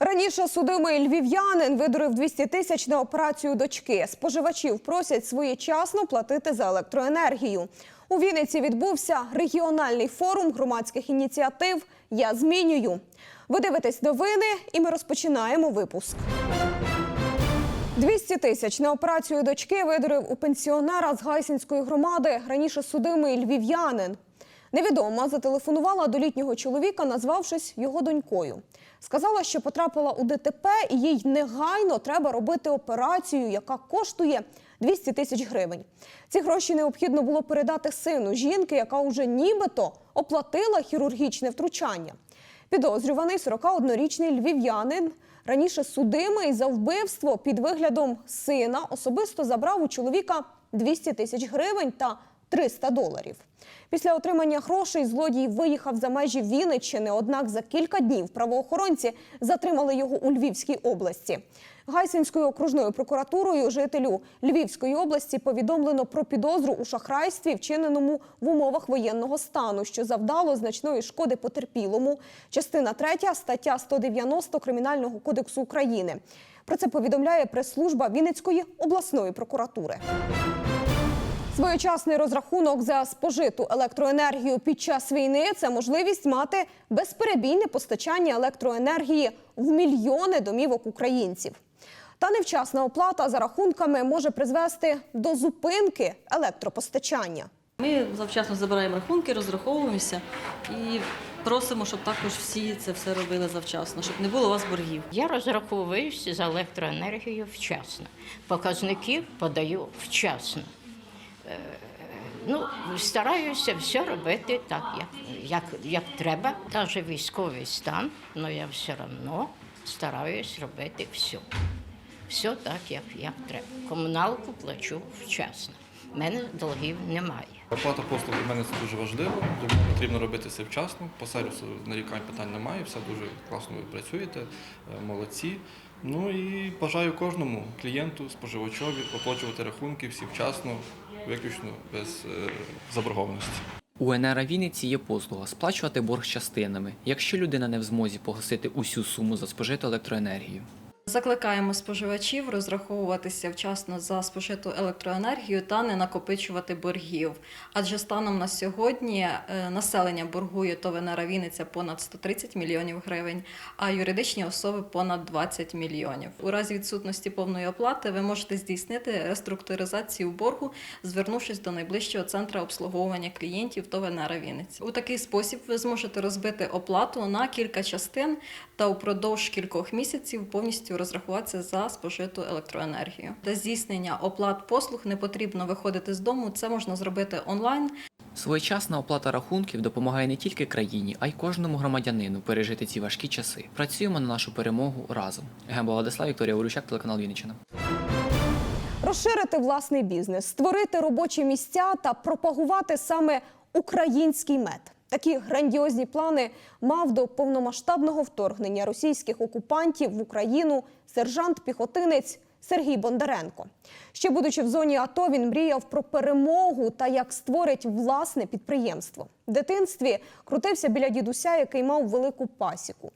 Раніше судимий львів'янин видурив 200 тисяч на операцію дочки. Споживачів просять своєчасно платити за електроенергію. У Вінниці відбувся регіональний форум громадських ініціатив Я змінюю. Ви дивитесь новини, і ми розпочинаємо випуск. 200 тисяч на операцію дочки видурив у пенсіонера з Гайсинської громади. Раніше судимий львів'янин. Невідома зателефонувала до літнього чоловіка, назвавшись його донькою. Сказала, що потрапила у ДТП і їй негайно треба робити операцію, яка коштує 200 тисяч гривень. Ці гроші необхідно було передати сину жінки, яка уже нібито оплатила хірургічне втручання. Підозрюваний 41-річний львів'янин, раніше судимий за вбивство під виглядом сина, особисто забрав у чоловіка 200 тисяч гривень та 300 доларів. Після отримання грошей злодій виїхав за межі Вінниччини, однак за кілька днів правоохоронці затримали його у Львівській області. Гайсинською окружною прокуратурою жителю Львівської області повідомлено про підозру у шахрайстві, вчиненому в умовах воєнного стану, що завдало значної шкоди потерпілому. Частина 3 стаття 190 Кримінального кодексу України. Про це повідомляє прес-служба Вінницької обласної прокуратури. Своєчасний розрахунок за спожиту електроенергію під час війни це можливість мати безперебійне постачання електроенергії в мільйони домівок українців. Та невчасна оплата за рахунками може призвести до зупинки електропостачання. Ми завчасно забираємо рахунки, розраховуємося і просимо, щоб також всі це все робили завчасно, щоб не було у вас боргів. Я розраховуюся за електроенергію вчасно. Показники подаю вчасно. Е, Ну, стараюся все робити так, як, як, як треба. Навіть військовий стан, але я все одно стараюсь робити все. Все так, як, як треба. Комуналку плачу вчасно. У мене долгів немає. Оплата послуг для мене це дуже важливо, тому потрібно робити все вчасно. По сервісу нарікань питань немає, все дуже класно ви працюєте, е, молодці. Ну і бажаю кожному клієнту, споживачові оплачувати рахунки всі вчасно, виключно без е, заборгованості. У НРА Вінниці є послуга сплачувати борг частинами, якщо людина не в змозі погасити усю суму за спожиту електроенергію. Закликаємо споживачів розраховуватися вчасно за спожиту електроенергію та не накопичувати боргів. Адже станом на сьогодні е, населення боргує ТОВ «Енера Вінниця понад 130 мільйонів гривень, а юридичні особи понад 20 мільйонів. У разі відсутності повної оплати ви можете здійснити реструктуризацію боргу, звернувшись до найближчого центру обслуговування клієнтів ТОВ «Енера Вінниця. У такий спосіб ви зможете розбити оплату на кілька частин та упродовж кількох місяців повністю розрахуватися за спожиту електроенергію. Для здійснення оплат послуг не потрібно виходити з дому. Це можна зробити онлайн. Своєчасна оплата рахунків допомагає не тільки країні, а й кожному громадянину пережити ці важкі часи. Працюємо на нашу перемогу разом. Гембо Владислав Вікторія Урющак, телеканал Вінниччина. Розширити власний бізнес, створити робочі місця та пропагувати саме український мед. Такі грандіозні плани мав до повномасштабного вторгнення російських окупантів в Україну сержант-піхотинець Сергій Бондаренко. Ще будучи в зоні АТО, він мріяв про перемогу та як створить власне підприємство. В дитинстві крутився біля дідуся, який мав велику пасіку.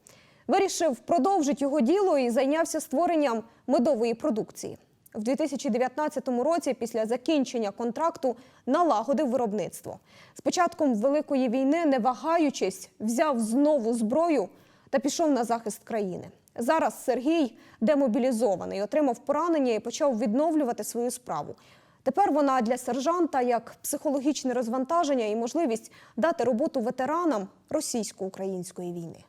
Вирішив продовжити його діло і зайнявся створенням медової продукції. В 2019 році, після закінчення контракту, налагодив виробництво. З початком Великої війни, не вагаючись, взяв знову зброю та пішов на захист країни. Зараз Сергій демобілізований, отримав поранення і почав відновлювати свою справу. Тепер вона для сержанта як психологічне розвантаження і можливість дати роботу ветеранам російсько-української війни.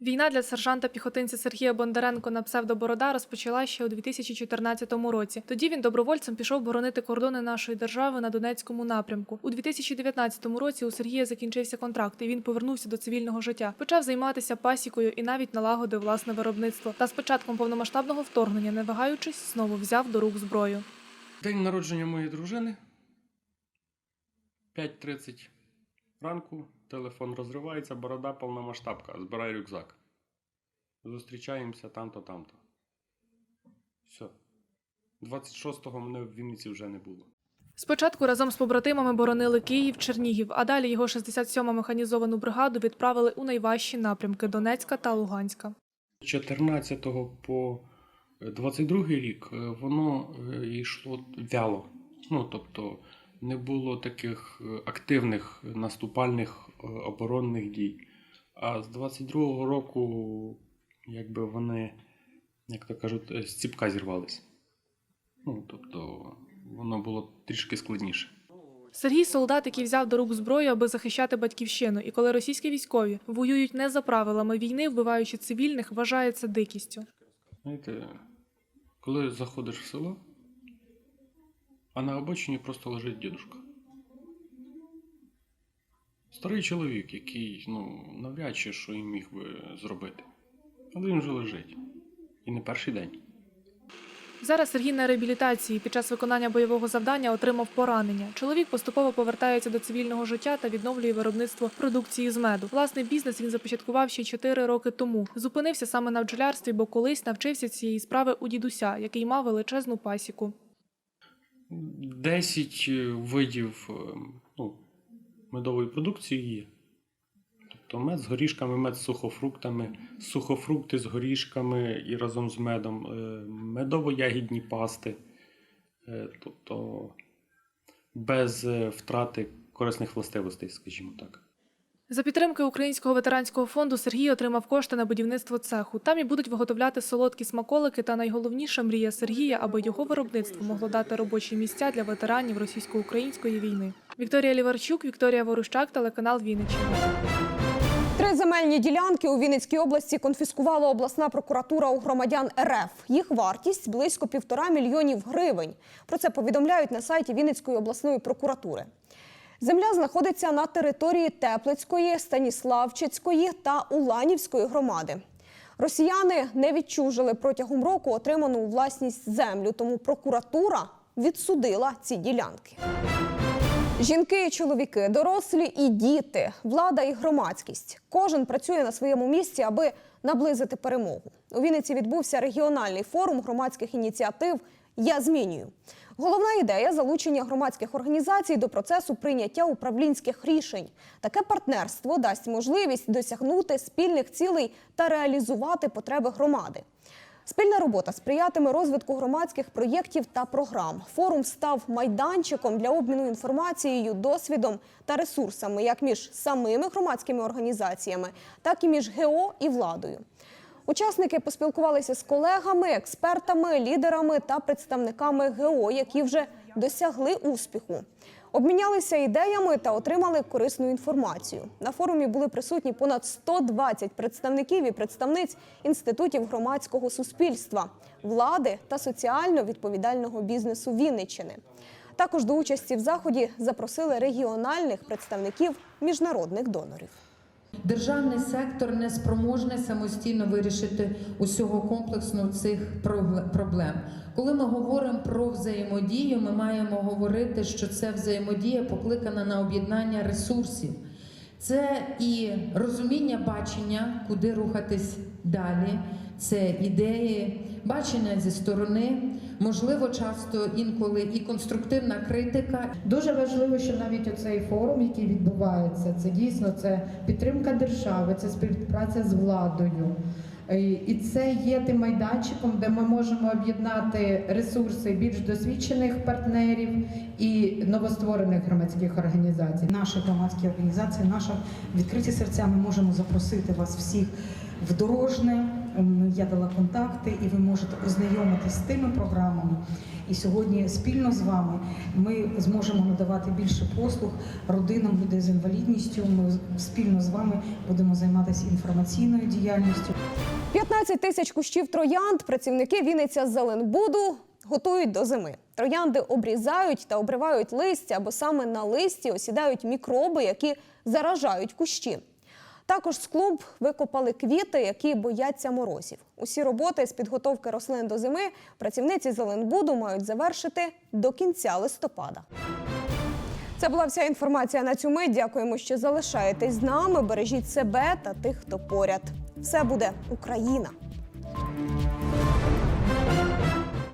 Війна для сержанта-піхотинця Сергія Бондаренко на псевдоборода розпочала ще у 2014 році. Тоді він добровольцем пішов боронити кордони нашої держави на Донецькому напрямку. У 2019 році у Сергія закінчився контракт, і він повернувся до цивільного життя. Почав займатися пасікою і навіть налагодив власне виробництво. Та з початком повномасштабного вторгнення, не вагаючись, знову взяв до рук зброю. День народження моєї дружини. 5.30 ранку. Телефон розривається, борода повномасштабка. Збирай рюкзак. Зустрічаємося там-то, там-то. Все. 26-го мене в Вінниці вже не було. Спочатку разом з побратимами боронили Київ, Чернігів, а далі його 67-му механізовану бригаду відправили у найважчі напрямки Донецька та Луганська. 14 по 22 рік е, воно е, йшло вяло. Ну, тобто не було таких е, активних наступальних е, оборонних дій. А з 22-го року, якби вони, як то кажуть, е, з ціпка зірвались. Ну, тобто, воно було трішки складніше. Сергій солдат, який взяв до рук зброю, аби захищати батьківщину. І коли російські військові воюють не за правилами війни, вбиваючи цивільних, вважається дикістю. Знаєте, коли заходиш в село, а на обочині просто лежить дідушка. Старий чоловік, який ну, навряд чи що їм міг би зробити. Але він вже лежить. І не перший день. Зараз Сергій на реабілітації під час виконання бойового завдання отримав поранення. Чоловік поступово повертається до цивільного життя та відновлює виробництво продукції з меду. Власний бізнес він започаткував ще 4 роки тому. Зупинився саме на бджолярстві, бо колись навчився цієї справи у дідуся, який мав величезну пасіку. 10 видів е, ну, медової продукції є. Тобто мед з горішками, мед з сухофруктами, сухофрукти з горішками і разом з медом, е, медово-ягідні пасти. Е, Тобто без е, втрати корисних властивостей, скажімо так. За підтримки Українського ветеранського фонду Сергій отримав кошти на будівництво цеху. Там і будуть виготовляти солодкі смаколики. Та найголовніша мрія Сергія, аби його виробництво могло дати робочі місця для ветеранів російсько-української війни. Вікторія Ліварчук, Вікторія Ворущак, телеканал Вінниччина. Три земельні ділянки у Вінницькій області конфіскувала обласна прокуратура у громадян РФ. Їх вартість близько півтора мільйонів гривень. Про це повідомляють на сайті Вінницької обласної прокуратури. Земля знаходиться на території Теплицької, Станіславчицької та Уланівської громади. Росіяни не відчужили протягом року отриману у власність землю, тому прокуратура відсудила ці ділянки. Жінки і чоловіки, дорослі і діти, влада і громадськість. Кожен працює на своєму місці, аби наблизити перемогу. У Вінниці відбувся регіональний форум громадських ініціатив Я змінюю. Головна ідея залучення громадських організацій до процесу прийняття управлінських рішень. Таке партнерство дасть можливість досягнути спільних цілей та реалізувати потреби громади. Спільна робота сприятиме розвитку громадських проєктів та програм. Форум став майданчиком для обміну інформацією, досвідом та ресурсами як між самими громадськими організаціями, так і між ГО і владою. Учасники поспілкувалися з колегами, експертами, лідерами та представниками ГО, які вже досягли успіху. Обмінялися ідеями та отримали корисну інформацію. На форумі були присутні понад 120 представників і представниць інститутів громадського суспільства, влади та соціально відповідального бізнесу Вінниччини. Також до участі в заході запросили регіональних представників міжнародних донорів. Державний сектор не спроможний самостійно вирішити усього комплексу цих проблем. Коли ми говоримо про взаємодію, ми маємо говорити, що це взаємодія покликана на об'єднання ресурсів. Це і розуміння бачення, куди рухатись далі. Це ідеї, бачення зі сторони, можливо, часто інколи і конструктивна критика, Дуже важливо, що навіть оцей форум, який відбувається, це дійсно це підтримка держави, це співпраця з владою. І це є тим майданчиком, де ми можемо об'єднати ресурси більш досвідчених партнерів і новостворених громадських організацій. Наші громадські організації, наша відкриті серця. Ми можемо запросити вас всіх в дорожне. М, Я дала контакти, і ви можете ознайомитись з тими програмами. І сьогодні спільно з вами ми зможемо надавати більше послуг родинам людей з інвалідністю. Ми спільно з вами будемо займатися інформаційною діяльністю. 15 тисяч кущів троянд працівники Вінниця Зеленбуду готують до зими. Троянди обрізають та обривають листя, бо саме на листі осідають мікроби, які заражають кущі. Також з клумб викопали квіти, які бояться морозів. Усі роботи з підготовки рослин до зими працівниці Зеленбуду мають завершити до кінця листопада. Це була вся інформація на цю мить. Дякуємо, що залишаєтесь з нами. Бережіть себе та тих, хто поряд. Все буде Україна.